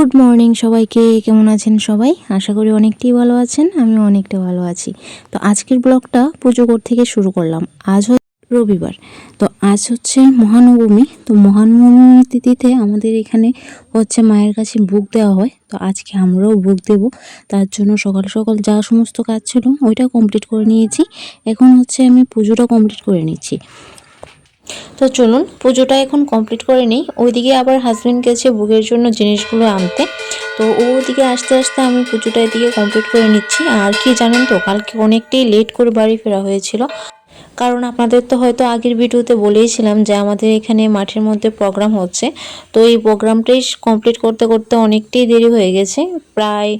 Good morning সবাইকে, কেমন আছেন সবাই? আশা করি অনেকটাই ভালো আছেন আমি অনেকটা ভালো আছি। তো আজকের ব্লগটা পুজো করতে থেকে শুরু করলাম। আজ রবিবার। তো আজ হচ্ছে মহানবমী। তো মহানবমী তিথিতে আমাদের এখানে হচ্ছে মায়ের কাছে বুক দেওয়া হয়। তো আজকে আমরাও বুক দেব। তার জন্য সকাল সকাল যা সমস্ত কাজ ছিল, ওইটা কমপ্লিট করে নিয়েছি। এখন হচ্ছে আমি পুজোটা কমপ্লিট করে নিচ্ছি। তো চলুন, পুজোটা এখন কমপ্লিট করে নিই। ওইদিকে আবার হাজব্যান্ড গেছে বুকের জন্য জিনিসগুলো আনতে। তো ওদিকে আস্তে আস্তে আমি পুজোটা এদিকে কমপ্লিট করে নিচ্ছি। আর কি জানেন তো, কালকে অনেকটাই লেট করে বাড়ি ফেরা হয়েছিল। কারণ আপনাদের তো হয়তো আগের ভিডিওতে বলেইছিলাম যে আমাদের এখানে মাঠের মধ্যে প্রোগ্রাম হচ্ছে। তো এই প্রোগ্রামটাই কমপ্লিট করতে করতে অনেকটাই দেরি হয়ে গেছে। প্রায়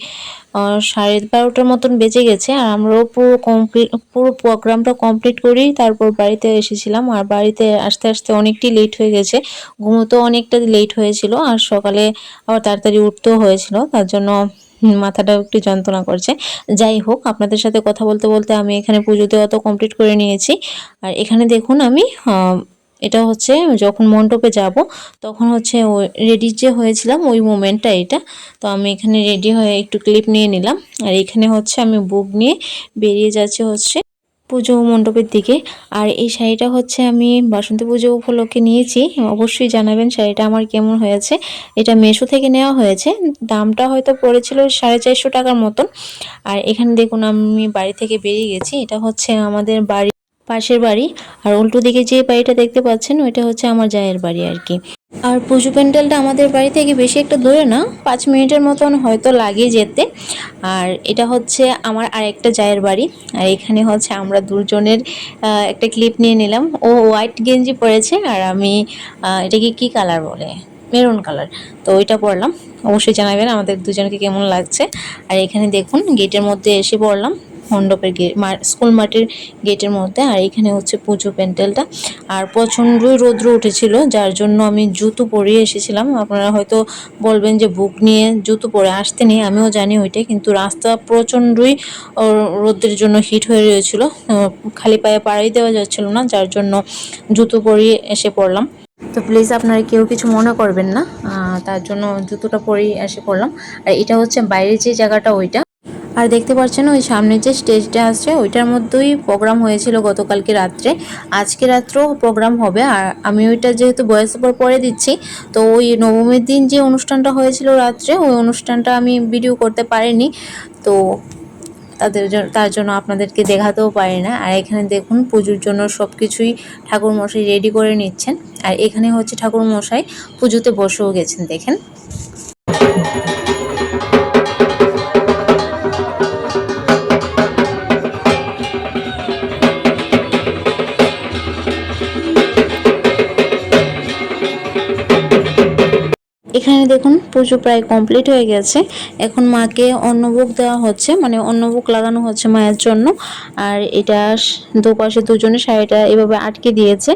সাড়ে বারোটার মতন বেজে গেছে আর আমরাও পুরো কমপ্লিট পুরো প্রোগ্রামটা কমপ্লিট করেই তারপর বাড়িতে এসেছিলাম। আর বাড়িতে আসতে আসতে অনেকটাই লেট হয়ে গেছে। ঘুমোতেও অনেকটা লেট হয়েছিল। আর সকালে আবার তাড়াতাড়ি উঠতেও হয়েছিল। তার জন্য মাথাটাও একটু যন্ত্রণা করছে। যাই হোক, আপনাদের সাথে কথা বলতে বলতে আমি এখানে পুজোতে অত কমপ্লিট করে নিয়েছি। আর এখানে দেখুন আমি এটা হচ্ছে যখন মণ্ডপে যাব, তখন হচ্ছে ওই রেডি যে হয়েছিলাম, ওই মোমেন্টটা এটা। তো আমি এখানে রেডি হয়ে একটু ক্লিপ নিয়ে নিলাম। আর এখানে হচ্ছে আমি বুক নিয়ে বেরিয়ে যাচ্ছি হচ্ছে পুজো মণ্ডপের দিকে। আর এই শাড়িটা হচ্ছে আমি বাসন্তী পুজো উপলক্ষে নিয়েছি। অবশ্যই জানাবেন শাড়িটা আমার কেমন হয়েছে। এটা মেশো থেকে নেওয়া হয়েছে। দামটা হয়তো পড়েছিল সাড়ে চারশো টাকার মতন। আর এখানে দেখুন, আমি বাড়ি থেকে বেরিয়ে গেছি। এটা হচ্ছে আমাদের বাড়ি, পাশের বাড়ি। আর উল্টো দিকে যে বাড়িটা দেখতে পাচ্ছেন, ওইটা হচ্ছে আমার জায়ের বাড়ি আর কি। আর পুজো প্যান্ডেলটা আমাদের বাড়ি থেকে বেশি একটা দূরে না, পাঁচ মিনিটের মতন হয়তো লাগে যেতে। আর এটা হচ্ছে আমার আরেকটা জায়ের বাড়ি, আর এখানে হচ্ছে আমরা দুজনের একটা ক্লিপ নিয়ে নিলাম। ও হোয়াইট গেঞ্জি পরেছে আর আমি এটাকে কি কালার বলে? Maroon colour. তো ওইটা পরলাম। অবশ্যই জানাবেন আমাদের দুজনকে কেমন লাগছে। আর এখানে দেখুন, গেটের মধ্যে এসে পড়লাম। মণ্ডপের গেট স্কুল মাঠের গেটের মধ্যে। আর এখানে হচ্ছে পুজো প্যান্ডেলটা। আর প্রচণ্ডই রৌদ্র উঠেছিল, যার জন্য আমি জুতো পরিয়ে এসেছিলাম। আপনারা হয়তো বলবেন যে, বুক নিয়ে জুতো পরে আসতে নেই, আমিও জানি ওইটা কিন্তু রাস্তা প্রচণ্ডই রোদ্রের জন্য হিট হয়ে রয়েছিল। খালি পায়ে পাড়াই দেওয়া যাচ্ছিল না, যার জন্য জুতো পরিয়ে এসে পড়লাম। তো প্লিজ আপনারা কেউ কিছু মনে করবেন না। তার জন্য জুতোটা পরেই এসে পড়লাম। আর এটা হচ্ছে বাইরে যে জায়গাটা, ওইটা। আর দেখতে পাচ্ছেন ওই সামনে যে স্টেজটা আছে, ওইটার মধ্যেই প্রোগ্রাম হয়েছিল গতকালকে রাত্রে। আজকে রাত্রেও প্রোগ্রাম হবে। আর আমি ওইটা যেহেতু বয়স পর পরে দিচ্ছি, তো ওই নবমীর দিন যে অনুষ্ঠানটা হয়েছিল রাত্রে, ওই অনুষ্ঠানটা আমি ভিডিও করতে পারিনি। তো তাদের তার জন্য আপনাদেরকে দেখাতেও পারি না। আর এখানে দেখুন, পুজোর জন্য সব কিছুই ঠাকুর মশাই রেডি করে নিচ্ছেন। আর এখানে হচ্ছে ঠাকুরমশাই পুজোতে বসেও গেছেন, দেখেন। এখানে দেখুন, পুজো প্রায় কমপ্লিট হয়ে গেছে। এখন মাকে অন্নভোগ দেওয়া হচ্ছে মানে অন্নভোগ লাগানো হচ্ছে মায়ের জন্য। আর এটা দুপাশে দুজনে শাড়িটা এভাবে আটকে দিয়েছে।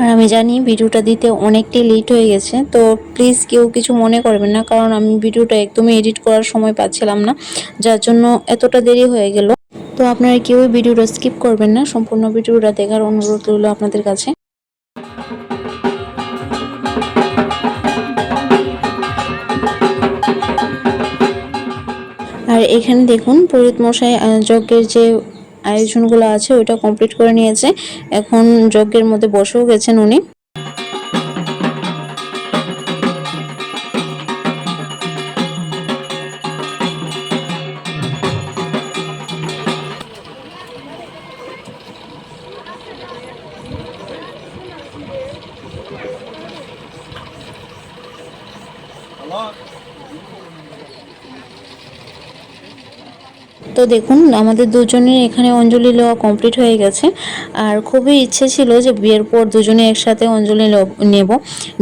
আর আমি জানি ভিডিওটা দিতে অনেকটাই লেট হয়ে গেছে, তো প্লিজ কেউ কিছু মনে করবেন না, কারণ আমি ভিডিওটা একদমই এডিট করার সময় পাচ্ছিলাম না, যার জন্য এতটা দেরি হয়ে গেল। তো আপনারা কেউই ভিডিওটা স্কিপ করবেন না, সম্পূর্ণ ভিডিওটা দেখার অনুরোধ রইল আপনাদের কাছে। আর এখানে দেখুন পুরোহিত মশাই যজ্ঞের যে আয়োজনগুলো আছে ওইটা কমপ্লিট করে নিয়েছে। এখন যজ্ঞের মধ্যে বসেও গেছেন উনি। তো দেখুন, আমাদের দুজনের এখানে অঞ্জলি নেওয়া কমপ্লিট হয়ে গেছে। আর খুবই ইচ্ছে ছিল যে বিয়ের পর দুজনে একসাথে অঞ্জলি নেব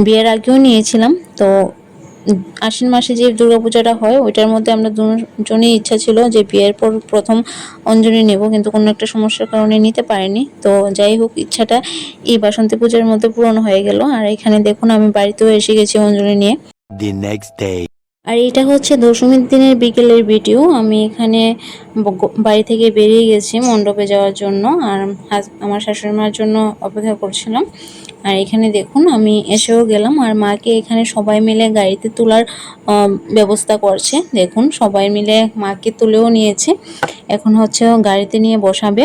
বিয়ের আগেও নিয়েছিলাম, তো আশ্বিন মাসে যে দুর্গাপূজাটা হয়, ওইটার মধ্যে আমরা দুজনেই ইচ্ছা ছিল যে বিয়ের পর প্রথম অঞ্জলি নেব, কিন্তু কোনো একটা সমস্যার কারণে নিতে পারিনি। তো যাই হোক, ইচ্ছাটা এই বাসন্তী পূজার মধ্যে পূরণ হয়ে গেল। আর এখানে দেখুন, আমি বাড়িতেও এসে গেছি অঞ্জলি নিয়ে। The next. আর এটা হচ্ছে দশমীর দিনের বিকেলের ভিডিও। আমি এখানে বাড়ি থেকে বেরিয়ে গেছি মণ্ডপে যাওয়ার জন্য। আর আমার শাশুড়ি মার জন্য অপেক্ষা করছিলাম। আর এখানে দেখুন, আমি এসেও গেলাম। আর মাকে এখানে সবাই মিলে গাড়িতে তোলার ব্যবস্থা করছে। দেখুন, সবাই মিলে মাকে তুলেও নিয়েছে। এখন হচ্ছে গাড়িতে নিয়ে বসাবে।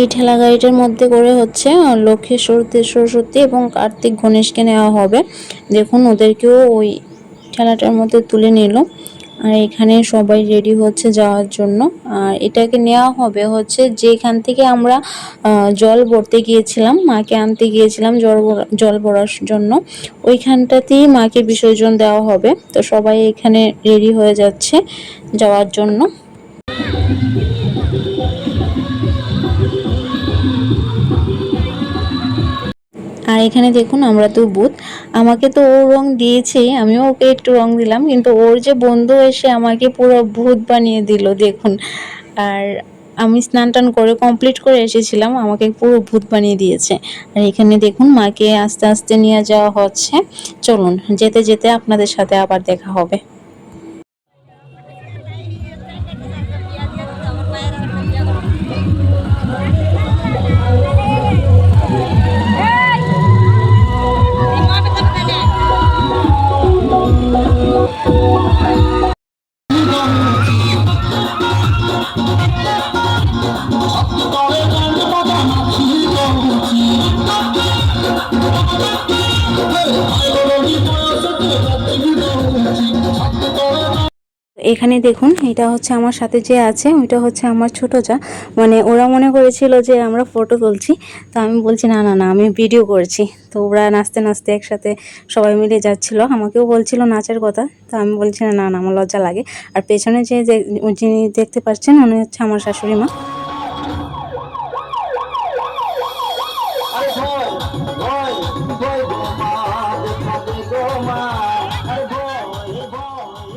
এই ঠেলা গাড়িটার মধ্যে করে হচ্ছে লক্ষ্মী সরস্বতী সরস্বতী এবং কার্তিক গণেশকে নেওয়া হবে। দেখুন, ওদেরকেও ওই ঠেলাটার মধ্যে তুলে নিল। আর এখানে সবাই রেডি হচ্ছে যাওয়ার জন্য। আর এটাকে নেওয়া হবে হচ্ছে যেখান থেকে আমরা জল ভরতে গিয়েছিলাম, মাকে আনতে গিয়েছিলাম জল জল ভরার জন্য, ওইখানটাতেই মাকে বিসর্জন দেওয়া হবে। তো সবাই এখানে রেডি হয়ে যাচ্ছে যাওয়ার জন্য। আর এখানে দেখুন আমরা তো বুথ আমাকে তো ও রং দিয়েছে, আমিও ওকে একটু রং দিলাম, কিন্তু ওর যে বন্ধু এসে আমাকে পুরো ভূত বানিয়ে দিল, দেখুন। আর আমি স্নান টান করে কমপ্লিট করে এসেছিলাম, আমাকে পুরো ভূত বানিয়ে দিয়েছে। আর এখানে দেখুন মাকে আস্তে আস্তে নিয়ে যাওয়া হচ্ছে। চলুন, যেতে যেতে আপনাদের সাথে আবার দেখা হবে। এখানে দেখুন, এটা হচ্ছে আমার সাথে যে আছে, ওইটা হচ্ছে আমার ছোটো যা। মানে ওরা মনে করেছিল যে আমরা ফটো তুলছি, তো আমি বলছি, না না না, আমি ভিডিও করছি। তো ওরা নাচতে নাচতে একসাথে সবাই মিলে যাচ্ছিল। আমাকেও বলছিল নাচের কথা, তো আমি বলছি, না না, আমার লজ্জা লাগে। আর পেছনে যে- যিনি দেখতে পাচ্ছেন, উনি হচ্ছে আমার শাশুড়ি মা।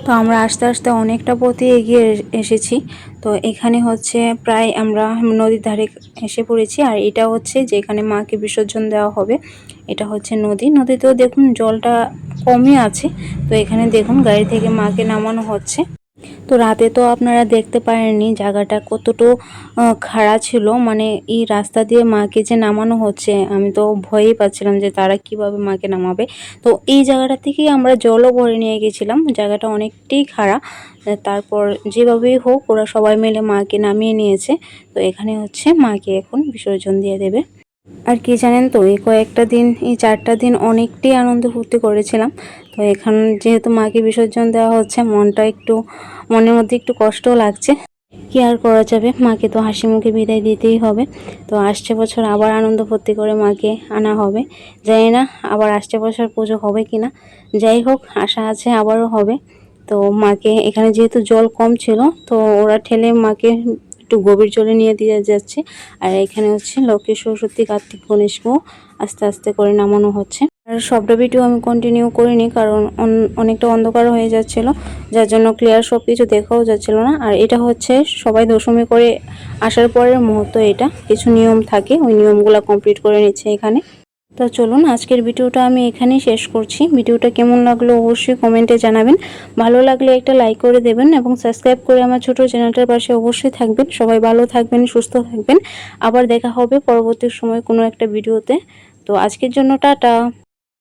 তো আমরা আস্তে আস্তে অনেকটা পথে এগিয়ে এসেছি। তো এখানে হচ্ছে প্রায় আমরা নদীর ধারে এসে পড়েছি। আর এটা হচ্ছে যে এখানে মাকে বিসর্জন দেওয়া হবে, এটা হচ্ছে নদী। নদীতেও দেখুন জলটা কমই আছে। তো এখানে দেখুন গাড়ি থেকে মাকে নামানো হচ্ছে। তো রাতে তো আপনারা দেখতে পারেননি, জায়গাটা কতটা খাড়া ছিল। মানে এই রাস্তা দিয়ে মাকে যে নামানো হচ্ছে, আমি তো ভয়ই পাচ্ছিলাম যে তারা কীভাবে মাকে নামাবে। তো এই জায়গাটা থেকেই আমরা জলও ভরে নিয়ে গেছিলাম, জায়গাটা অনেকটাই খাড়া। তারপর যেভাবেই হোক, ওরা সবাই মিলে মাকে নামিয়ে নিয়েছে। তো এখানে হচ্ছে মাকে এখন বিসর্জন দিয়ে দেবে। আর কি জানেন তো, এই কয়েকটা দিন, এই চারটা দিন অনেকটাই আনন্দ ফুর্তি করেছিলাম। তো এখন যেহেতু মাকে বিসর্জন দেওয়া হচ্ছে, মনটা একটু, মনের মধ্যে একটু কষ্টও লাগছে। কি আর করা যাবে? মাকে তো হাসি মুখে বিদায় দিতেই হবে। তো আসছে বছর আবার আনন্দ ফুর্তি করে মাকে আনা হবে। জানি না আবার আসছে বছর পুজো হবে কি না যাই হোক, আশা আছে আবারও হবে। তো মাকে, এখানে যেহেতু জল কম ছিল, তো ওরা ঠেলে মাকে একটু গভীর জলে নিয়ে দিয়ে যাচ্ছে। আর এখানে হচ্ছে লক্ষ্মী, সরস্বতী, কার্তিক গণেশকেও আস্তে আস্তে করে নামানো হচ্ছে। আর সবটা ভিডিও আমি কন্টিনিউ করিনি কারণ অন- অনেকটা অন্ধকার হয়ে যাচ্ছিল, যার জন্য ক্লিয়ার সব কিছু দেখাও যাচ্ছিল না। আর এটা হচ্ছে সবাই দশমী করে আসার পরের মুহূর্ত এটা। কিছু নিয়ম থাকে, ওই নিয়মগুলো কমপ্লিট করে নিচ্ছে এখানে। তো চলুন, আজকের ভিডিওটা আমি এখানেই শেষ করছি। ভিডিওটা কেমন লাগল অবশ্যই কমেন্টে জানাবেন। ভালো লাগলে একটা লাইক করে দেবেন এবং সাবস্ক্রাইব করে আমার ছোট চ্যানেলটার পাশে অবশ্যই থাকবেন। সবাই ভালো থাকবেন, সুস্থ থাকবেন। আবার দেখা হবে পরবর্তী সময় কোনো একটা ভিডিওতে। তো আজকের জন্য টাটা।